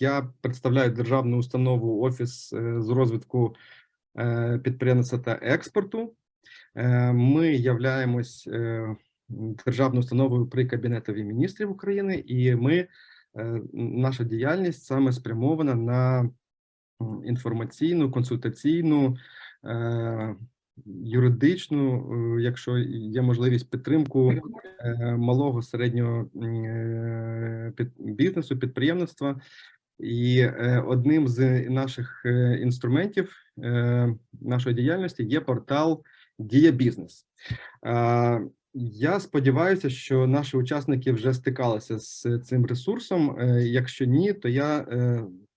Я представляю державну установу Офіс е, з розвитку е, підприємництва та експорту. Е, Ми являємось державною установою при Кабінетові міністрів України, і ми наша діяльність саме спрямована на інформаційну, консультаційну, юридичну, якщо є можливість підтримку малого середнього бізнесу, підприємництва. І е, одним з наших е, інструментів е, нашої діяльності є портал Дія Бізнес. Я сподіваюся, що наші учасники вже стикалися з цим ресурсом. Якщо ні, то я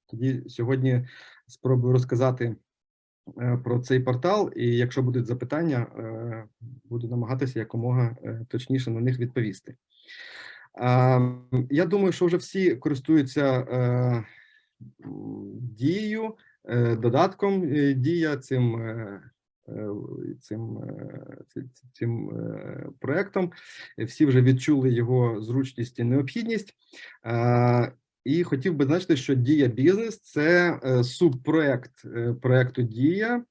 тоді сьогодні спробую розказати про цей портал. І якщо будуть запитання, буду намагатися якомога точніше на них відповісти. Я думаю, що вже всі користуються е, дією, е, додатком е, дія цим. Цим, цим проектом всі вже відчули його зручність і необхідність. І хотів би значити, що дія бізнес це субпроект проекту Дія.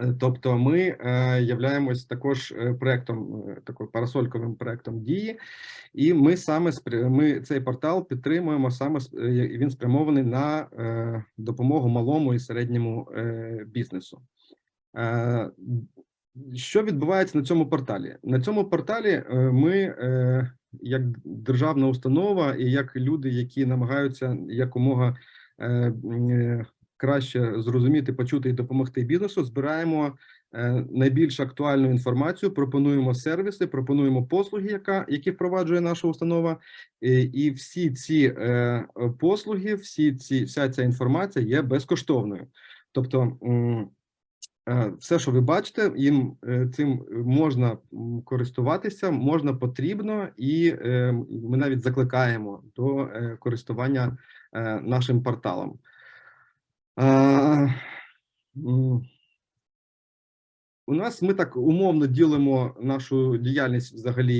Е, Тобто, ми е, являємось також е, проектом, е, такою парасольковим проектом дії, і ми саме ми цей портал підтримуємо саме він спрямований на допомогу малому і середньому бізнесу. Що відбувається на цьому порталі? На цьому порталі ми, як державна установа, і як люди, які намагаються якомога краще зрозуміти, почути і допомогти бізнесу, збираємо е, найбільш актуальну інформацію, пропонуємо сервіси, пропонуємо послуги, яка які впроваджує наша установа, і, всі ці е, послуги, всі ці вся ця інформація є безкоштовною. Тобто. Е, Все, що ви бачите, їм цим можна користуватися, можна потрібно, і ми навіть закликаємо до користування нашим порталом. У нас ми так умовно ділимо нашу діяльність взагалі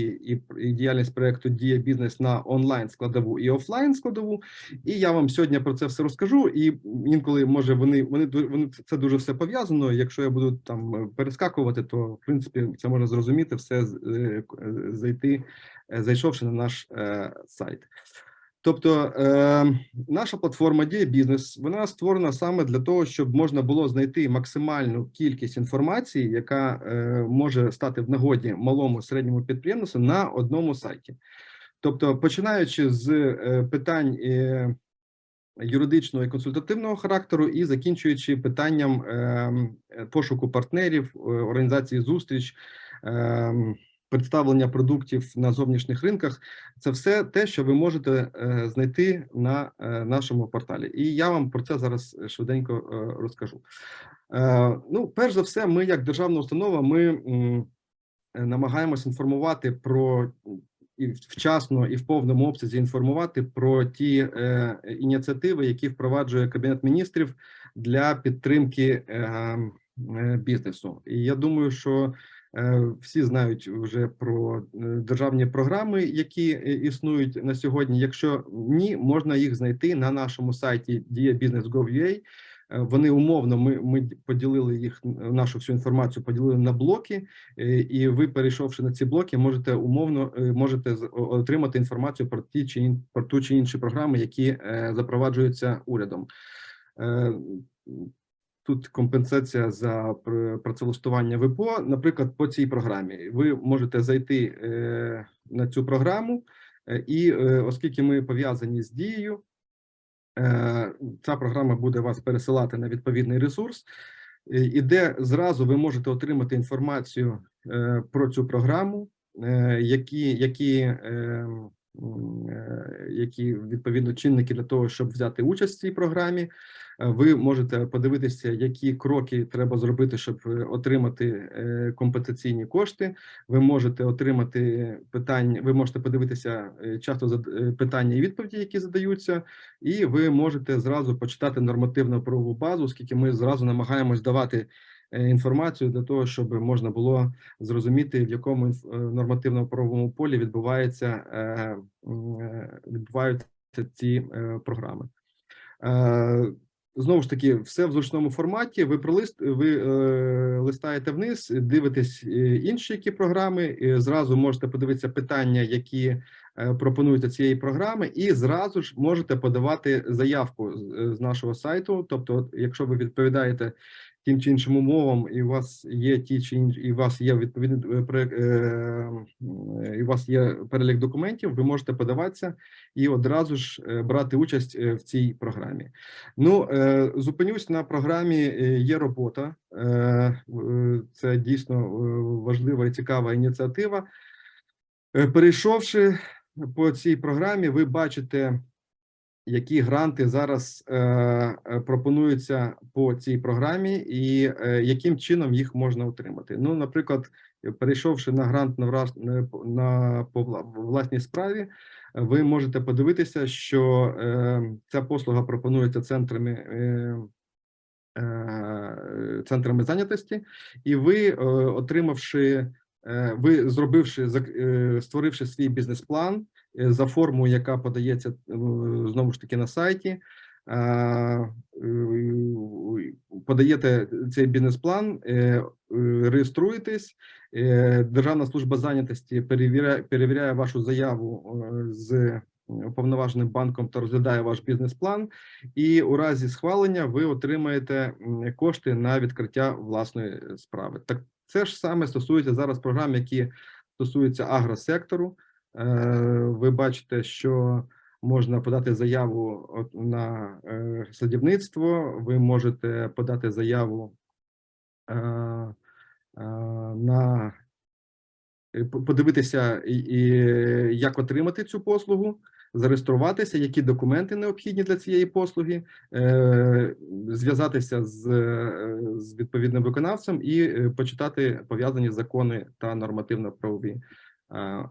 і, діяльність проекту Дія бізнес на онлайн складову і офлайн складову. І я вам сьогодні про це все розкажу. І інколи може вони вони вони це дуже все пов'язано. Якщо я буду там е, перескакувати, то в принципі це можна зрозуміти все е, е, зайти, зайшовши на наш сайт. Тобто е, наша платформа Дія бізнес вона створена саме для того, щоб можна було знайти максимальну кількість інформації, яка е, може стати в нагоді малому середньому підприємництву на одному сайті. Тобто, починаючи з е, питань е, юридичного і консультативного характеру, і закінчуючи питанням е, пошуку партнерів, е, організації зустріч. е, Представлення продуктів на зовнішніх ринках це все те, що ви можете е, знайти на е, нашому порталі. І я вам про це зараз швиденько е, розкажу. Ну, перш за все, ми, як державна установа, ми намагаємось інформувати про і вчасно і в повному обсязі інформувати про ті е, ініціативи, які впроваджує Кабінет міністрів для підтримки е, е, бізнесу. І я думаю, що всі знають вже про е, державні програми, які е, існують на сьогодні. Якщо ні, можна їх знайти на нашому сайті diabusiness.gov.ua. Е, Вони умовно ми, ми поділили їх нашу всю інформацію, поділили на блоки, е, і ви, перейшовши на ці блоки, можете умовно е, можете отримати інформацію про ті чи ін, про ту чи інші програми, які е, запроваджуються урядом. Тут компенсація за пр- працевлаштування ВПО. Наприклад, по цій програмі ви можете зайти е, на цю програму, е, і е, оскільки ми пов'язані з дією, ця програма буде вас пересилати на відповідний ресурс, і де зразу ви можете отримати інформацію про цю програму, які, які, які відповідно чинники для того, щоб взяти участь в цій програмі. Ви можете подивитися, які кроки треба зробити, щоб е, отримати е, компенсаційні кошти. Ви можете отримати питання. Ви можете подивитися е, часто питання і відповіді, які задаються, і ви можете зразу почитати нормативну правову базу, оскільки ми зразу намагаємось давати інформацію для того, щоб можна було зрозуміти, в якому е, нормативно-правовому полі відбувається відбуваються ці програми. Знову ж таки, все в зручному форматі. Ви пролист, ви е, листаєте вниз, дивитесь е, інші які програми. і зразу можете подивитися питання, які е, пропонуються цієї програми, і зразу ж можете подавати заявку з, е, з нашого сайту. Тобто, якщо ви відповідаєте тим чи іншим умовам, і у вас є ті чи інші, і у вас є відповідний е, е, і у вас є перелік документів, ви можете подаватися і одразу ж е, брати участь в цій програмі. Ну, зупинюсь на програмі Є робота. Це дійсно важлива і цікава ініціатива. Перейшовши по цій програмі, ви бачите, які гранти зараз е, е, пропонуються по цій програмі, і е, яким чином їх можна отримати. Ну, наприклад, перейшовши на грант на на, по вла- власній справі, ви можете подивитися, що ця послуга пропонується центрами. Центрами зайнятості, і ви, отримавши, ви зробивши створивши свій бізнес-план за формою, яка подається е, знову ж таки на сайті, е, е, подаєте цей бізнес-план, е, е, реєструєтесь. е, Державна служба зайнятості перевіряє, перевіряє вашу заяву е, з уповноваженим банком та розглядає ваш бізнес-план. І у разі схвалення ви отримаєте кошти на відкриття власної справи. Так це ж саме стосується зараз програм, які стосуються агросектору. Е, Ви бачите, що можна подати заяву на е, садівництво, ви можете подати заяву е, на подивитися, як отримати цю послугу, зареєструватися, які документи необхідні для цієї послуги, зв'язатися з, з відповідним виконавцем і почитати пов'язані закони та нормативно-правові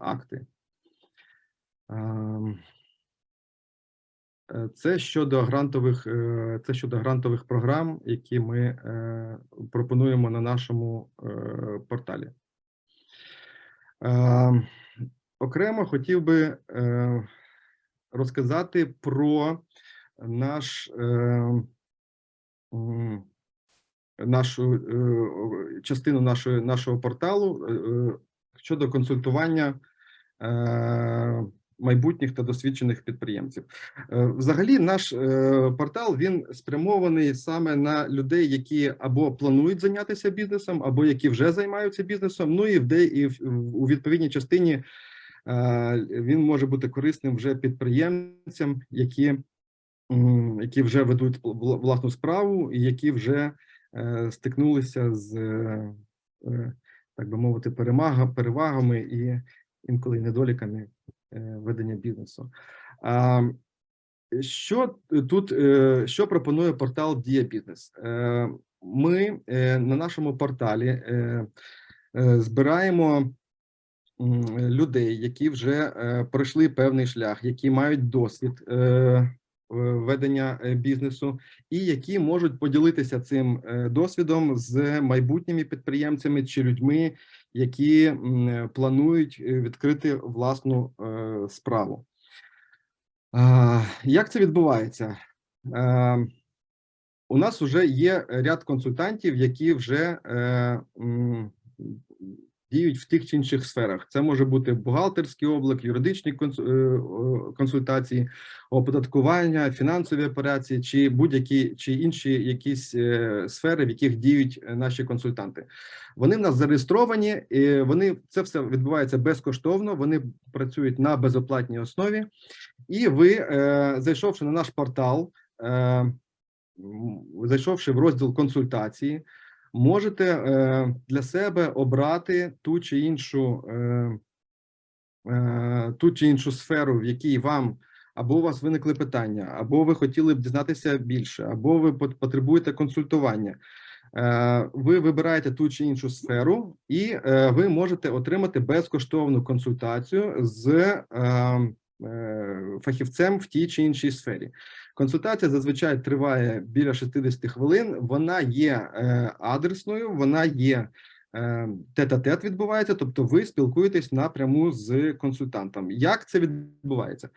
акти. Ем, е, Це щодо грантових, е, це щодо грантових програм, які ми е, пропонуємо на нашому порталі. Ем, Окремо хотів би розказати про наш е, нашу частину нашої, нашого порталу щодо консультування майбутніх та досвідчених підприємців. Е, Взагалі, наш е, портал він спрямований саме на людей, які або планують зайнятися бізнесом, або які вже займаються бізнесом. Ну і в де і у відповідній частині е, він може бути корисним вже підприємцям, які, які вже ведуть вла- власну справу і які вже стикнулися з, так би мовити, перемага, перевагами і інколи недоліками е, ведення бізнесу. Що тут е, що пропонує портал Дія Бізнес? Е, Ми на нашому порталі збираємо людей, які вже пройшли певний шлях, які мають досвід ведення бізнесу, і які можуть поділитися цим досвідом з майбутніми підприємцями чи людьми, які планують е, відкрити власну е, справу. Як це відбувається? Е, У нас вже є ряд консультантів, які вже е, діють в тих чи інших сферах. Це може бути бухгалтерський облік, юридичні е, консультації, оподаткування, фінансові операції чи будь-які чи інші якісь е, сфери, в яких діють е, наші консультанти. Вони в нас зареєстровані, і вони це все відбувається безкоштовно. Вони працюють на безоплатній основі. І ви, зайшовши на наш портал, зайшовши в розділ консультації, можете е, для себе обрати ту чи іншу е, е, ту чи іншу сферу, в якій вам або у вас виникли питання, або ви хотіли б дізнатися більше, або ви потребуєте консультування. Ви вибираєте ту чи іншу сферу, і ви можете отримати безкоштовну консультацію з фахівцем в тій чи іншій сфері. Консультація зазвичай триває біля 60 хвилин. Вона є е, адресною, вона є е, тет-а-тет відбувається, тобто ви спілкуєтесь напряму з консультантом. Як це відбувається?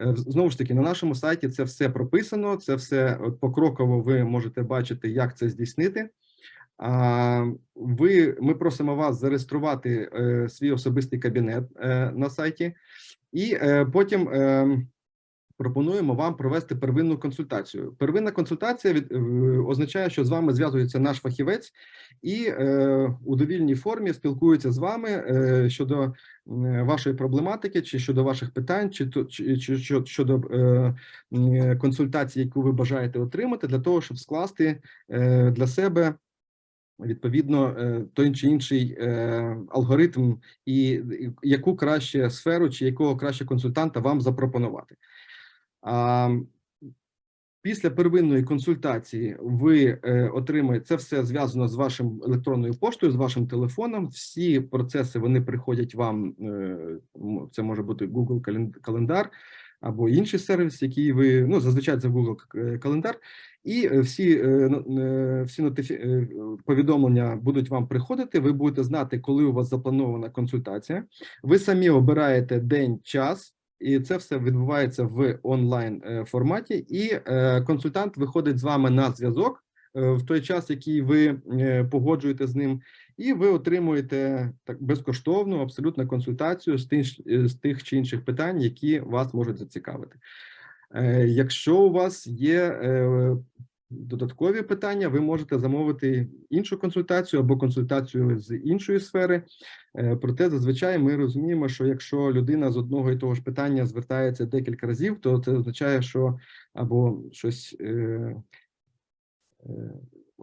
Е, Знову ж таки, на нашому сайті це все прописано, це все покроково ви можете бачити, як це здійснити. Ви, ми просимо вас зареєструвати е, свій особистий кабінет е, на сайті, і е, потім е, пропонуємо вам провести первинну консультацію. Первинна консультація від, е, означає, що з вами зв'язується наш фахівець і е, у довільній формі спілкується з вами е, щодо е, вашої проблематики, чи щодо ваших питань, чи чи, чи щодо е, консультації, яку ви бажаєте отримати, для того, щоб скласти е, для себе відповідно е, той чи інший е, алгоритм, і яку краще сферу, чи якого краще консультанта вам запропонувати. Після первинної консультації ви е, отримаєте це все зв'язано з вашим електронною поштою, з вашим телефоном. Всі процеси вони приходять вам. е, Це може бути Google календар або інший сервіс, який ви ну зазвичай це Google е, календар, і всі, всі нотифі... повідомлення будуть вам приходити. Ви будете знати, коли у вас запланована консультація. Ви самі обираєте день, час. І це все відбувається в онлайн е, форматі, і е, консультант виходить з вами на зв'язок е, в той час, який ви погоджуєте з ним, і ви отримуєте так безкоштовну абсолютно консультацію з тих, з тих чи інших питань, які вас можуть зацікавити. Якщо у вас є додаткові питання, ви можете замовити іншу консультацію або консультацію з іншої сфери. Е, Проте зазвичай ми розуміємо, що якщо людина з одного і того ж питання звертається декілька разів, то це означає, що або щось е, е,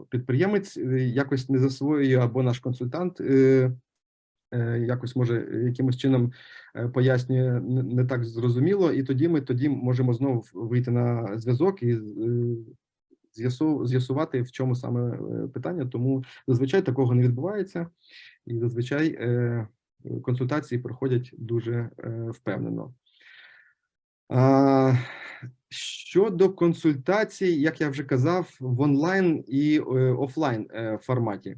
підприємець якось не засвоює, або наш консультант якось може якимось чином пояснює не так зрозуміло, і тоді ми тоді можемо знову вийти на зв'язок і з'ясувати, в чому саме е, питання. Тому зазвичай такого не відбувається, і зазвичай е, консультації проходять дуже е, впевнено. Щодо консультацій, як я вже казав, в онлайн і офлайн форматі.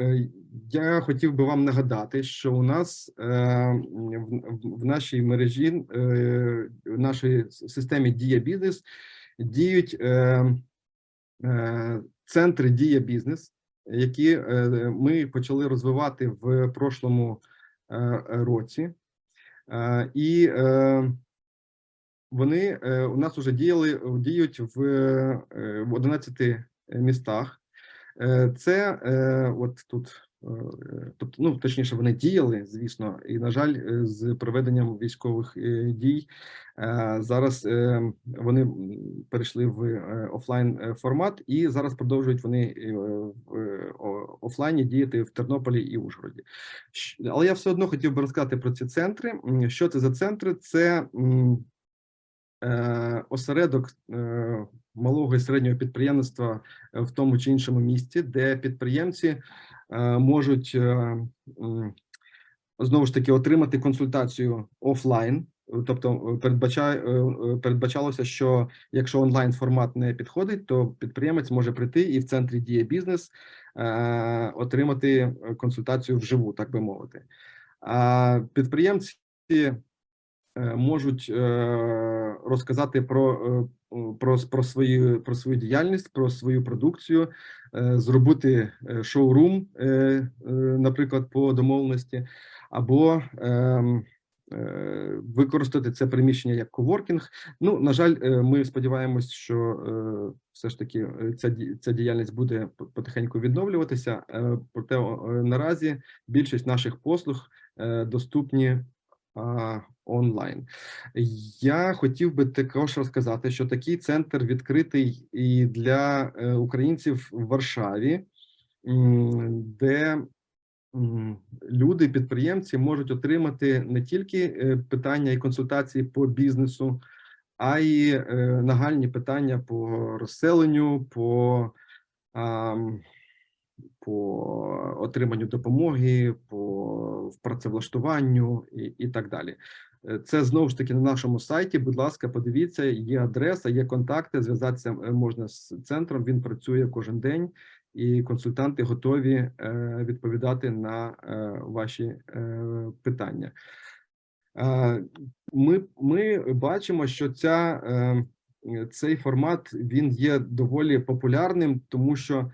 Е, Я хотів би вам нагадати, що у нас е, в, нашій мережі, е, в нашій системі Дія Бізнес діють центри Дія Бізнес, які ми почали розвивати в прошлому році. І вони у нас вже діяли діють в 11 містах. Е, Це е, от тут, тобто, ну точніше, вони діяли, звісно, і на жаль, з проведенням військових дій зараз вони перейшли в офлайн формат, і зараз продовжують вони в офлайні діяти в Тернополі і Ужгороді. Але я все одно хотів би розказати про ці центри. Що це за центри? Це осередок малого і середнього підприємництва е, в тому чи іншому місті, де підприємці е, можуть е, знову ж таки отримати консультацію офлайн. Тобто передбачає, передбачалося, що якщо онлайн формат не підходить, то підприємець може прийти і в центрі діє бізнес отримати консультацію вживу, так би мовити. А підприємці можуть розказати про, про, про, свою, про свою діяльність, про свою продукцію, е, зробити е, шоурум, е, наприклад, по домовленості, або ем, використати це приміщення як коворкінг. Ну, на жаль, ми сподіваємось, що все ж таки ця, ця діяльність буде потихеньку відновлюватися. Проте наразі більшість наших послуг доступні онлайн. Я хотів би також розказати, що такий центр відкритий і для е, українців в Варшаві, де люди, підприємці можуть отримати не тільки е, питання і консультації по бізнесу, а й е, нагальні питання по розселенню, по по отриманню допомоги, по працевлаштуванню і, і так далі. Е, Це знову ж таки на нашому сайті. Будь ласка, подивіться, є адреса, є контакти. Зв'язатися е, можна з центром. Він працює кожен день, і консультанти готові е, відповідати на ваші питання. Ми, ми бачимо, що ця, цей формат він є доволі популярним, тому що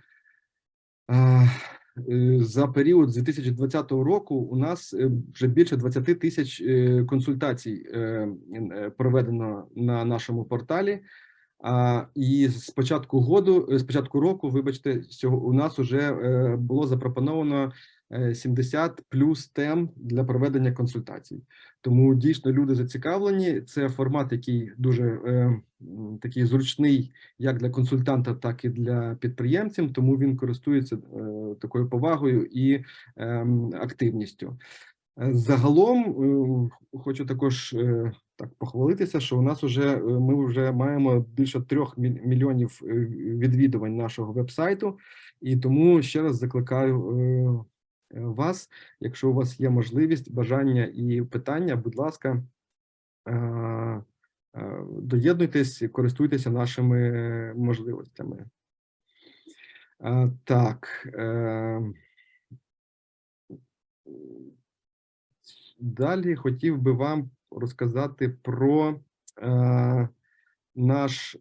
за період з 2020 року у нас е, вже більше 20 тисяч е, консультацій е, е, проведено на нашому порталі. А, і з початку году, е, з початку року, вибачте, сього у нас вже е, було запропоновано е, 70 плюс тем для проведення консультацій. Тому дійсно люди зацікавлені. Це формат, який дуже е, такий зручний як для консультанта, так і для підприємців. Тому він користується е, такою повагою і ем, активністю. Е, Загалом е, хочу також е, так похвалитися, що у нас вже ми вже маємо більше трьох мільйонів е, відвідувань нашого вебсайту, і тому ще раз закликаю е, е, вас, якщо у вас є можливість, бажання і питання, будь ласка, е, е, доєднуйтесь, користуйтеся нашими можливостями. Е, Так. Далі хотів би вам розказати про наш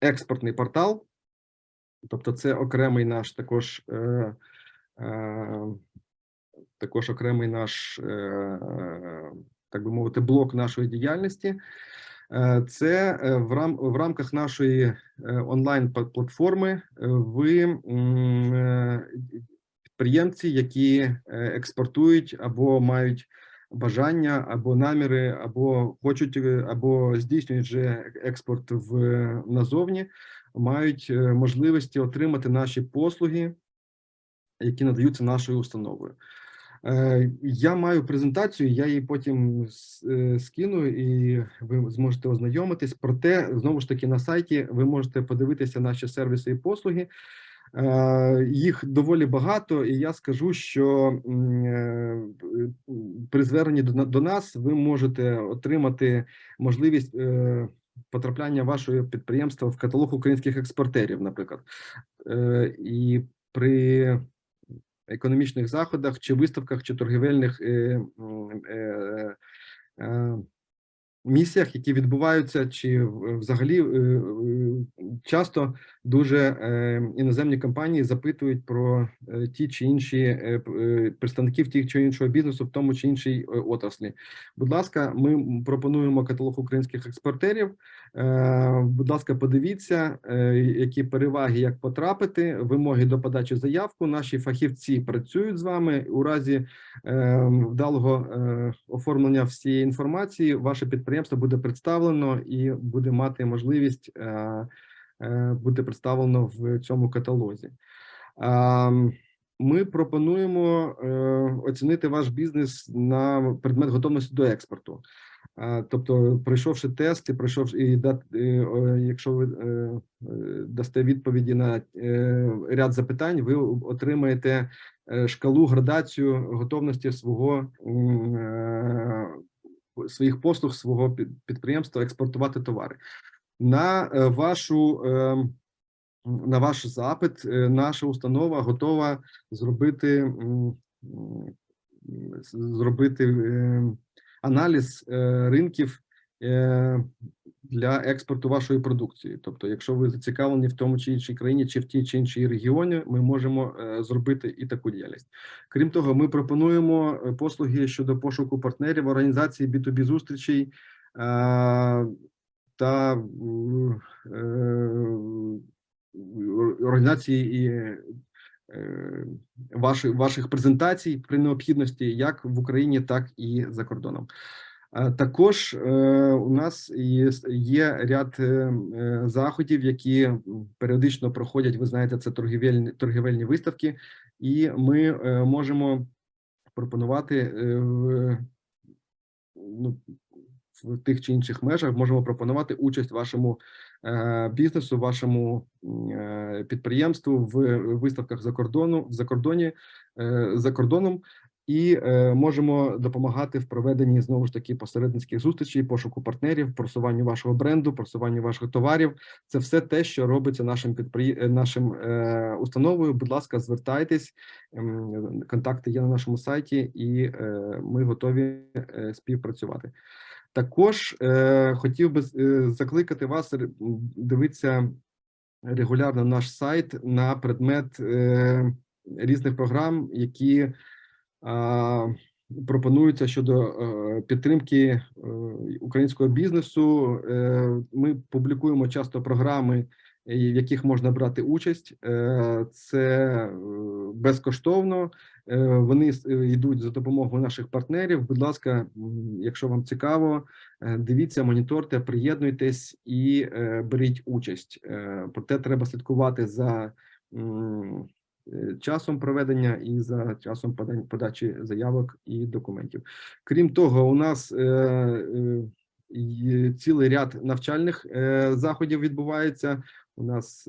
експортний портал. Тобто, це окремий наш також, е, також окремий наш, е, так би мовити, блок нашої діяльності. Е, Це е, в рам в рамках нашої онлайн платформи. Ви підприємці, які експортують або мають бажання, або наміри, або хочуть, або здійснюють вже експорт в назовні, мають можливості отримати наші послуги, які надаються нашою установою. Е, Я маю презентацію, я її потім е, скину, і ви зможете ознайомитись. Проте, знову ж таки, на сайті ви можете подивитися наші сервіси і послуги. Е, Їх доволі багато, і я скажу, що при зверненні до нас ви можете отримати можливість потрапляння вашого підприємства в каталог українських експортерів, наприклад. І при економічних заходах чи виставках, чи торгівельних е, е, е, місіях, які відбуваються, чи взагалі е, е, часто дуже е, іноземні компанії запитують про е, ті чи інші е, представників тих чи іншого бізнесу в тому чи іншій отраслі. Будь ласка, ми пропонуємо каталог українських експортерів. Будь ласка, подивіться, які переваги, як потрапити, вимоги до подачі заявку. Наші фахівці працюють з вами у разі вдалого оформлення всієї інформації. Ваше підприємство буде представлено і буде мати можливість е, е, бути представлено в цьому каталозі. Ми пропонуємо е, оцінити ваш бізнес на предмет готовності до експорту. Тобто, пройшовши тести, пройшовши і дат, е, якщо ви е, е, дасте відповіді на е, ряд запитань, ви отримаєте е, шкалу градацію готовності свого е, своїх послуг, свого під- підприємства експортувати товари. На е, вашу е, на ваш запит, е, наша установа готова зробити зробити е, аналіз е, ринків для експорту вашої продукції. Тобто, якщо ви зацікавлені в тому чи іншій країні, чи в тій чи іншій регіоні, ми можемо зробити і таку діяльність. Крім того, ми пропонуємо послуги щодо пошуку партнерів, організації B2B зустрічей та е, організації і е, ваших, ваших презентацій при необхідності як в Україні, так і за кордоном. Е, Також у нас є, ряд заходів, які періодично проходять. Ви знаєте, це торгівельні торгівельні виставки, і ми можемо пропонувати ну, в тих чи інших межах можемо пропонувати участь вашому е, бізнесу, вашому е, підприємству в виставках за кордону за кордоні е, за кордоном. і е, можемо допомагати в проведенні знову ж таки посередницьких зустрічей, пошуку партнерів, просуванню вашого бренду, просуванню ваших товарів. Це все те, що робиться нашим підприє... нашим е, установою. Будь ласка, звертайтесь. ем, Контакти є на нашому сайті, і е, ми готові е, співпрацювати. Також е, хотів би е, закликати вас дивитися регулярно наш сайт на предмет е, різних програм, які а, пропонуються щодо е, підтримки е, українського бізнесу. Е, Ми публікуємо часто програми, е, в яких можна брати участь. Е, Це е, безкоштовно. Е, Вони е, йдуть за допомогою наших партнерів. Будь ласка, якщо вам цікаво, е, дивіться, моніторте, приєднуйтесь і беріть участь. Проте треба слідкувати за часом проведення і за часом подачі заявок і документів. Крім того, у нас цілий ряд навчальних заходів відбувається. У нас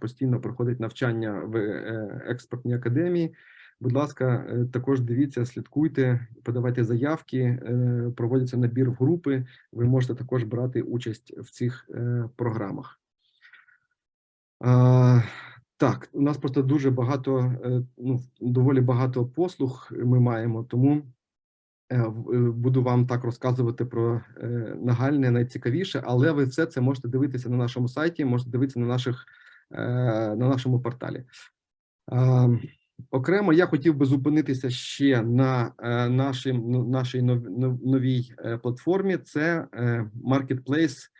постійно проходить навчання в е, експортній академії. Будь ласка, е, також дивіться, слідкуйте, подавайте заявки, е, проводиться набір в групи. Ви можете також брати участь в цих е, програмах. Так, у нас просто дуже багато, е, ну, доволі багато послуг ми маємо, тому е, е, буду вам так розказувати про е, нагальне, найцікавіше, але ви все це можете дивитися на нашому сайті, можете дивитися на наших е, на нашому порталі. Окремо я хотів би зупинитися ще на е, нашим, ну, нашій нов- нов- новій е, платформі. Це е, маркетплейс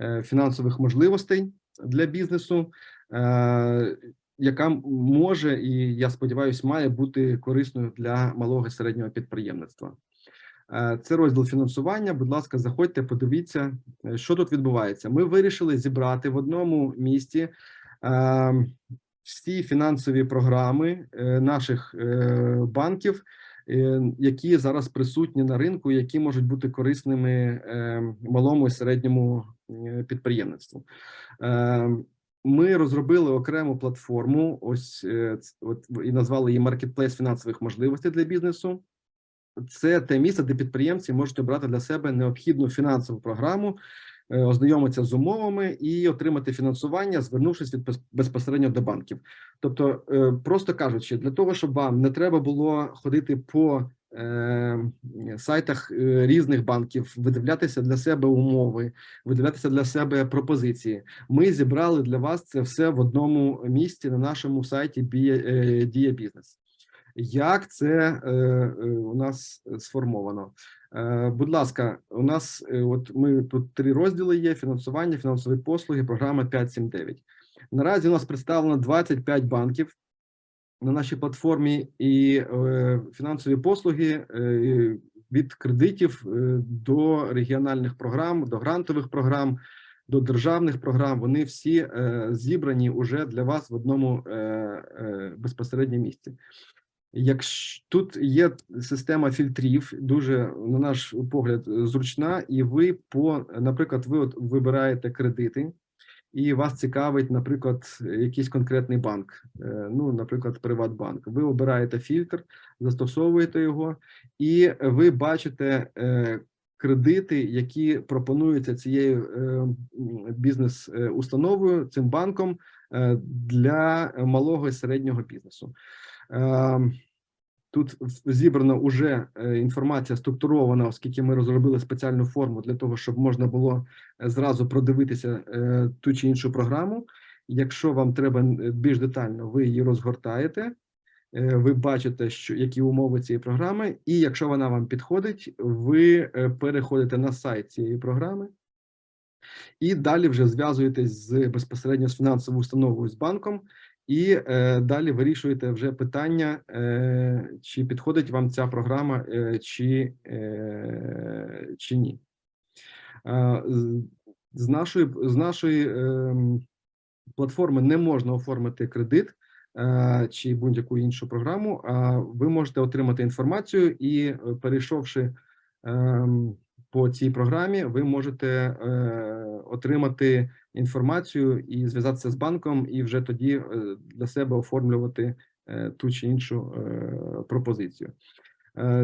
е, фінансових можливостей для бізнесу, е, яка може і я сподіваюся, має бути корисною для малого і середнього підприємництва. Е, Це розділ фінансування. Будь ласка, заходьте, подивіться, е, що тут відбувається. Ми вирішили зібрати в одному місті е, всі фінансові програми наших банків, які зараз присутні на ринку, які можуть бути корисними малому і середньому підприємництву. Ми розробили окрему платформу. Ось от і назвали її маркетплейс фінансових можливостей для бізнесу. Це те місце, де підприємці можуть обрати для себе необхідну фінансову програму, е, ознайомитися з умовами і отримати фінансування, звернувшись від безпосередньо до банків. Тобто, е, просто кажучи, для того, щоб вам не треба було ходити по е, сайтах різних банків, видивлятися для себе умови, видивлятися для себе пропозиції. Ми зібрали для вас це все в одному місці на нашому сайті Дія Бізнес. Як це е, е, у нас сформовано? Е, будь ласка, у нас от ми тут три розділи є: фінансування, фінансові послуги, програма 579. Наразі у нас представлено 25 банків на нашій платформі, і фінансові послуги від кредитів до регіональних програм, до грантових програм, до державних програм. Вони всі зібрані уже для вас в одному е, е, безпосередньо місці. Якщо тут є система фільтрів, дуже на наш погляд зручна, і ви по, наприклад, ви от вибираєте кредити, і вас цікавить, наприклад, якийсь конкретний банк, е, ну, наприклад, Приватбанк. Ви обираєте фільтр, застосовуєте його, і ви бачите е, кредити, які пропонуються цією е, бізнес-установою, цим банком для малого і середнього бізнесу. Ем, Тут зібрана уже е, інформація структурована, оскільки ми розробили спеціальну форму для того, щоб можна було е, зразу продивитися е, ту чи іншу програму. Якщо вам треба більш детально, ви її розгортаєте, ви бачите, що які умови цієї програми, і якщо вона вам підходить, ви переходите на сайт цієї програми. І далі вже зв'язуєтесь з безпосередньо з фінансовою установою з банком, і е, далі вирішуєте вже питання, е, чи підходить вам ця програма, е, чи, чи ні. З- нашої з нашої ем, платформи не можна оформити кредит чи будь-яку іншу програму. А ви можете отримати інформацію і, перейшовши ем, по цій програмі, ви можете е, отримати інформацію і зв'язатися з банком, і вже тоді е, для себе оформлювати е, ту чи іншу пропозицію.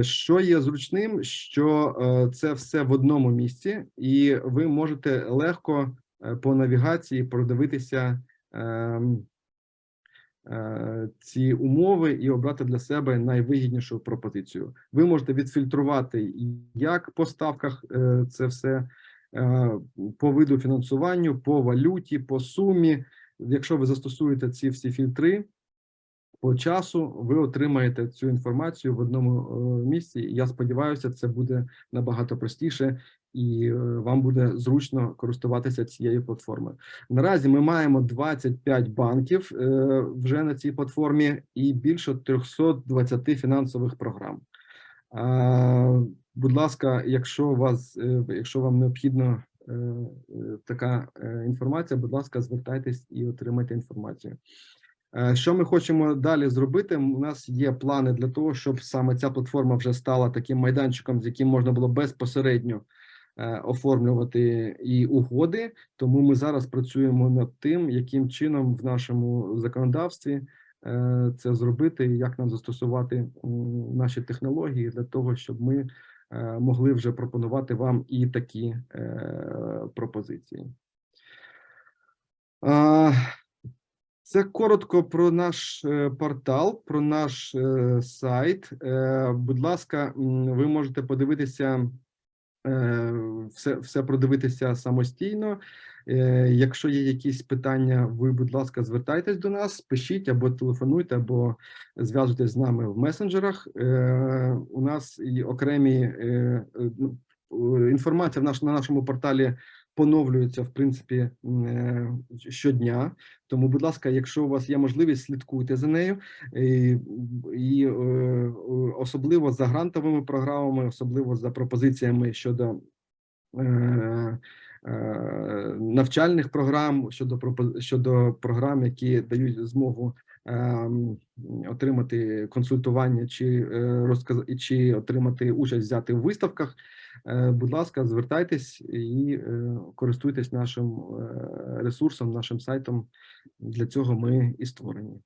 Що є зручним, що це все в одному місці, і ви можете легко по навігації продивитися ем, ці умови і обрати для себе найвигіднішу пропозицію. Ви можете відфільтрувати як по ставках е, це все е, по виду фінансуванню, по валюті, по сумі. Якщо ви застосуєте ці всі фільтри, по часу ви отримаєте цю інформацію в одному е, місці. Я сподіваюся, це буде набагато простіше і е, вам буде зручно користуватися цією платформою. Наразі ми маємо 25 банків е, вже на цій платформі і більше 320 фінансових програм. Будь ласка, якщо вас, е, якщо вам необхідно така інформація, будь ласка, звертайтесь і отримайте інформацію. Що ми хочемо далі зробити? У нас є плани для того, щоб саме ця платформа вже стала таким майданчиком, з яким можна було безпосередньо оформлювати і угоди. Тому ми зараз працюємо над тим, яким чином в нашому законодавстві е, це зробити, як нам застосувати наші технології для того, щоб ми е, могли вже пропонувати вам і такі е, пропозиції. Це коротко про наш е, портал, про наш е, сайт. Е, Будь ласка, ви можете подивитися е, все, все продивитися самостійно. Е, Якщо є якісь питання, ви, будь ласка, звертайтесь до нас, пишіть або телефонуйте, або зв'язуйтесь з нами в месенджерах. Е, У нас і окремі е, е, ну, е, інформація на нашому порталі поновлюється в принципі е, щодня. Тому, будь ласка, якщо у вас є можливість, слідкуйте за нею і, і е, особливо за грантовими програмами, особливо за пропозиціями щодо е, навчальних програм, щодо щодо програм, які дають змогу отримати консультування чи розказ чи отримати участь взяти в виставках. Е, Будь ласка, звертайтесь і е, користуйтесь нашим е, ресурсом, нашим сайтом. Для цього ми і створені.